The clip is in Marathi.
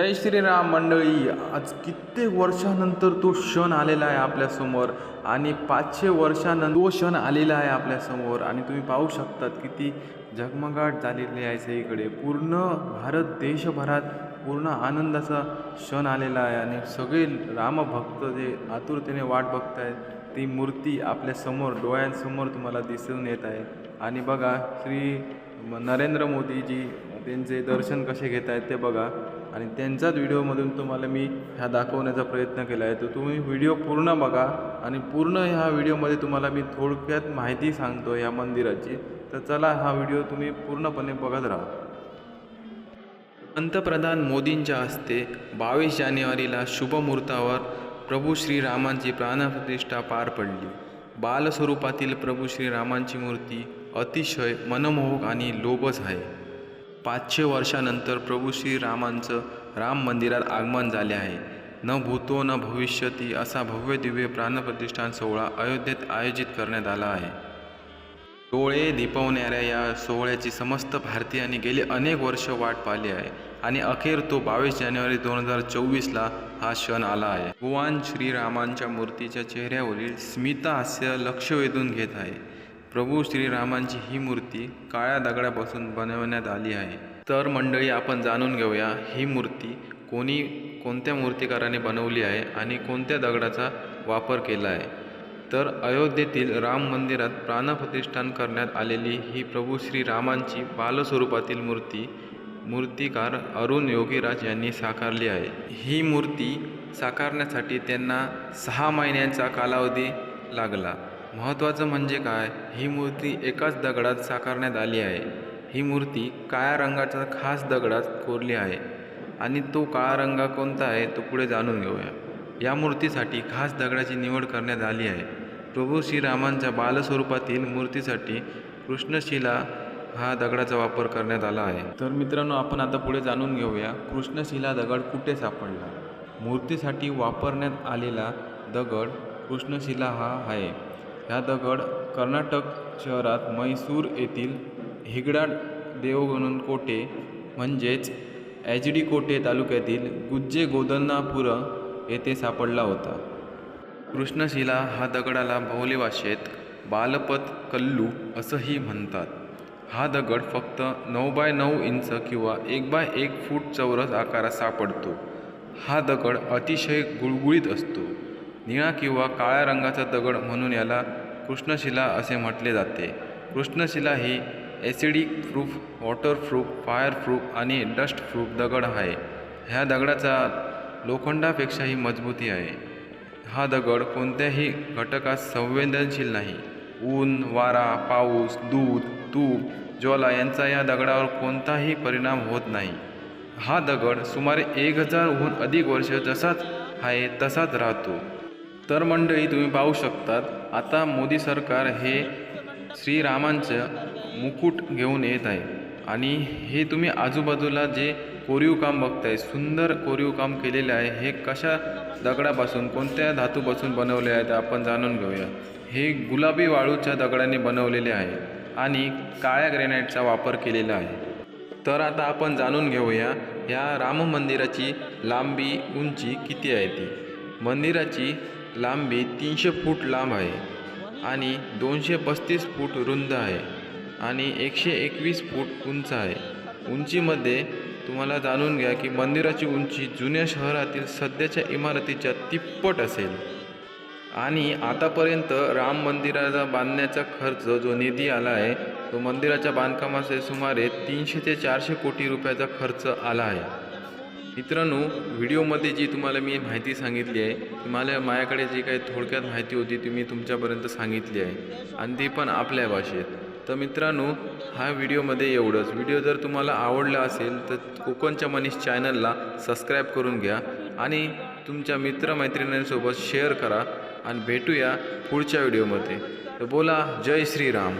जय श्रीराम मंडळी. आज कित्येक वर्षानंतर तो क्षण आलेला आहे आपल्यासमोर आणि पाचशे वर्षानंतर तो क्षण आलेला आहे आपल्यासमोर आणि तुम्ही पाहू शकतात किती झगमगाट झालेली आहे सगळीकडे. पूर्ण भारत देशभरात पूर्ण आनंदाचा क्षण आलेला आहे आणि सगळे रामभक्त जे आतुरतेने वाट बघत आहेत ती मूर्ती आपल्यासमोर डोळ्यांसमोर तुम्हाला दिसून येत आहे. आणि बघा श्री नरेंद्र मोदीजी त्यांचे दर्शन कसे घेत आहेत ते बघा. आणि त्यांच्याच व्हिडिओमधून तुम्हाला मी ह्या दाखवण्याचा प्रयत्न केला आहे. तर तुम्ही व्हिडिओ पूर्ण बघा आणि पूर्ण ह्या व्हिडिओमध्ये तुम्हाला मी थोडक्यात माहिती सांगतो ह्या मंदिराची. तर चला हा व्हिडिओ तुम्ही पूर्णपणे बघत राहा. पंतप्रधान मोदींच्या हस्ते बावीस जानेवारीला शुभमुहूर्तावर प्रभू श्रीरामांची प्राणप्रतिष्ठा पार पडली. बालस्वरूपातील प्रभू श्रीरामांची मूर्ती अतिशय मनमोहक आणि लोभस आहे. पाचशे वर्षानंतर प्रभू श्रीरामांचं राम मंदिरात आगमन झाले आहे. न भूतो न भविष्यती असा भव्य दिव्य प्राणप्रतिष्ठान सोहळा अयोध्येत आयोजित करण्यात आला आहे. डोळे दिपवणाऱ्या या सोहळ्याची समस्त भारतीयांनी गेली अनेक वर्ष वाट पाहिली आहे आणि अखेर तो बावीस जानेवारी दोन हजार चोवीसला हा क्षण आला आहे. भगवान श्रीरामांच्या मूर्तीच्या चेहऱ्यावरील स्मिता हास्य लक्ष वेधून घेत आहे. प्रभू श्रीरामांची ही मूर्ती काळ्या दगडापासून बनवण्यात आली आहे. तर मंडळी आपण जाणून घेऊया ही मूर्ती कोणी कोणत्या मूर्तिकाराने बनवली आहे आणि कोणत्या दगडाचा वापर केला आहे. तर अयोध्येतील राम मंदिरात प्राणप्रतिष्ठान करण्यात आलेली ही प्रभू श्रीरामांची बालस्वरूपातील मूर्ती मूर्तिकार अरुण योगीराज यांनी साकारली आहे. ही मूर्ती साकारण्यासाठी त्यांना सहा महिन्यांचा कालावधी लागला. महत्त्वाचं म्हणजे काय? ही मूर्ती एकाच दगडात साकारण्यात आली आहे. ही मूर्ती काळ्या रंगाच्या खास दगडात कोरली आहे. आणि तो काळा रंग कोणता आहे तो पुढे जाणून घेऊया. या मूर्तीसाठी खास दगडाची निवड करण्यात आली आहे. प्रभू श्रीरामांच्या बालस्वरूपातील मूर्तीसाठी कृष्णशिला हा दगडाचा वापर करण्यात आला आहे. तर मित्रांनो आपण आता पुढे जाणून घेऊया कृष्णशिला दगड कुठे सापडला? मूर्तीसाठी वापरण्यात आलेला दगड कृष्णशिला हा आहे. हा दगड कर्नाटक शहरात मैसूर येथील हिगडा देवगणकोटे म्हणजेच एचडी कोटे तालुक्यातील गुज्जे गोदन्नापुर येथे सापडला होता. कृष्णशिला हा दगडाला भोवले भाषेत बालपत कल्लू असंही म्हणतात. हा दगड फक्त नऊ बाय नऊ इंच किंवा एक बाय एक फूट चौरस आकारात सापडतो. हा दगड अतिशय गुळगुळीत असतो. निळा किंवा काळ्या रंगाचा दगड म्हणून याला कृष्णशिला असे म्हटले जाते. कृष्णशिला ही acidic proof waterproof fireproof आणि डस्ट प्रूफ दगड आहे. ह्या दगडाचा लोखंडापेक्षाही मजबूती आहे. हा दगड कोणत्याही घटकास संवेदनशील नाही. ऊन वारा पाऊस दूध तूप ज्वाला यांचा या दगडावर कोणताही परिणाम होत नाही. हा दगड सुमारे एक हजारहून अधिक वर्ष जसाच आहे तसाच राहतो. तर मंडळी तुम्ही पाहू शकतात आता मोदी सरकार हे श्रीरामांचं मुकुट घेऊन येत आहे. आणि हे तुम्ही आजूबाजूला जे कोरीव काम बघताय सुंदर कोरीव काम केलेले आहे हे कशा दगडापासून कोणत्या धातूपासून बनवले आहे आपण जाणून घेऊया. हे गुलाबी वाळूच्या दगडाने बनवलेले आहे आणि काळ्या ग्रेनाईटचा वापर केलेला आहे. तर आता आपण जाणून घेऊया या राम मंदिराची लांबी उंची किती आहे ती? मंदिराची लांबी तीनशे फूट लांब आहे आणि दोनशे पस्तीस फूट रुंद आहे आणि एकशे एकवीस फूट उंच आहे. उंचीमध्ये तुम्हाला जाणून घ्या की मंदिराची उंची जुन्या शहरातील सध्याच्या इमारतीच्या तिप्पट असेल. आणि आतापर्यंत राम मंदिराचा बांधण्याचा खर्च जो निधी आला आहे तो मंदिराच्या बांधकामाचे सुमारे तीनशे ते चारशे कोटी रुपयाचा खर्च आला आहे. मित्रांनो व्हिडिओमध्ये जी तुम्हाला मी माहिती सांगितली आहे तुम्हाला मला माझ्याकडे जी काही थोडक्यात माहिती होती ती मी तुमच्यापर्यंत सांगितली आहे आणि ती पण आपल्या भाषेत. तर मित्रांनो हा व्हिडिओमध्ये एवढंच. व्हिडिओ जर तुम्हाला आवडला असेल तर कोकणच्या मनीष चॅनलला सबस्क्राईब करून घ्या आणि तुमच्या मित्रमैत्रिणींसोबत शेअर करा आणि भेटूया पुढच्या व्हिडिओमध्ये. तर बोला जय श्रीराम.